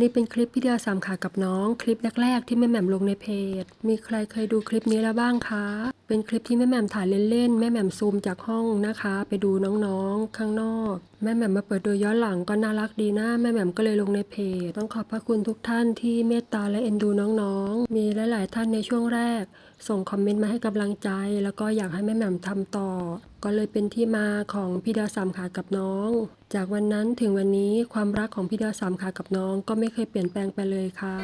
นี่เป็นคลิปพี่เดียวสามขากับน้อง คลิปแรกๆที่แม่แหม่มลงในเพจ มีใครเคยดูคลิปนี้แล้วบ้างคะ เป็นคลิปที่แม่แหม่มถ่ายเล่นๆ แม่แหม่มซูมจากห้องนะคะ ไปดูน้องๆ ข้างนอก แม่แหม่มมาเปิดดูย้อนหลังก็น่ารักดีนะ แม่แหม่มก็เลยลงในเพจ ต้องขอบพระคุณทุกท่านที่เมตตาและเอ็นดูน้องๆ มีหลายๆท่านในช่วงแรก ส่งคอมเมนต์มาให้กำลังใจ แล้วก็อยากให้แม่แหม่มทำต่อ ก็เลยเป็นที่มาของพี่ดาวสามขากับน้อง จากวันนั้นถึงวันนี้ความรักของพี่ดาวสามขากับน้องก็ไม่เคยเปลี่ยนแปลงไปเลยค่ะ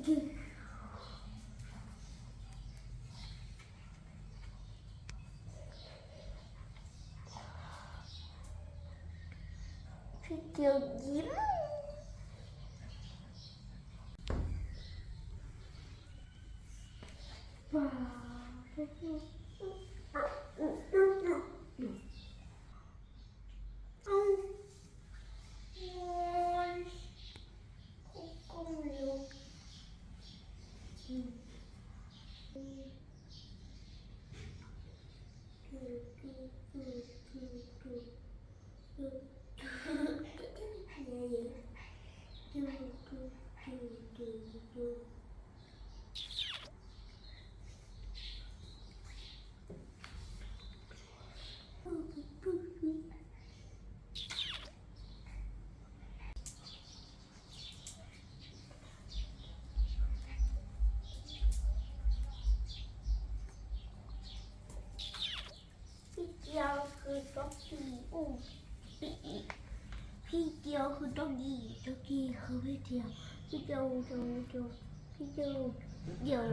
aqui. Porque eu demais. Thank you. คืออกกี้อุ้พี่เกียวคือต้องยีต้องกี้คือพี่เกียวพี่เกียวเกียวเกียวพี่เกียวเกียว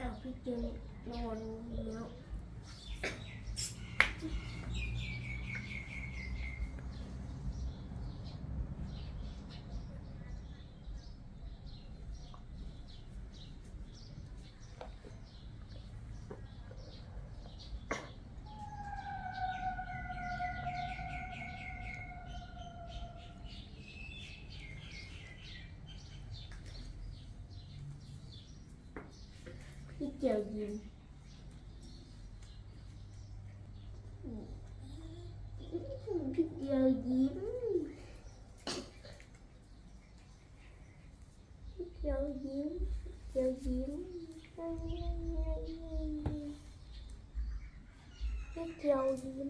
everything on you. đi chờ gì? Đi chờ gì? Chờ gì? Chờ gì? Đi chờ gì?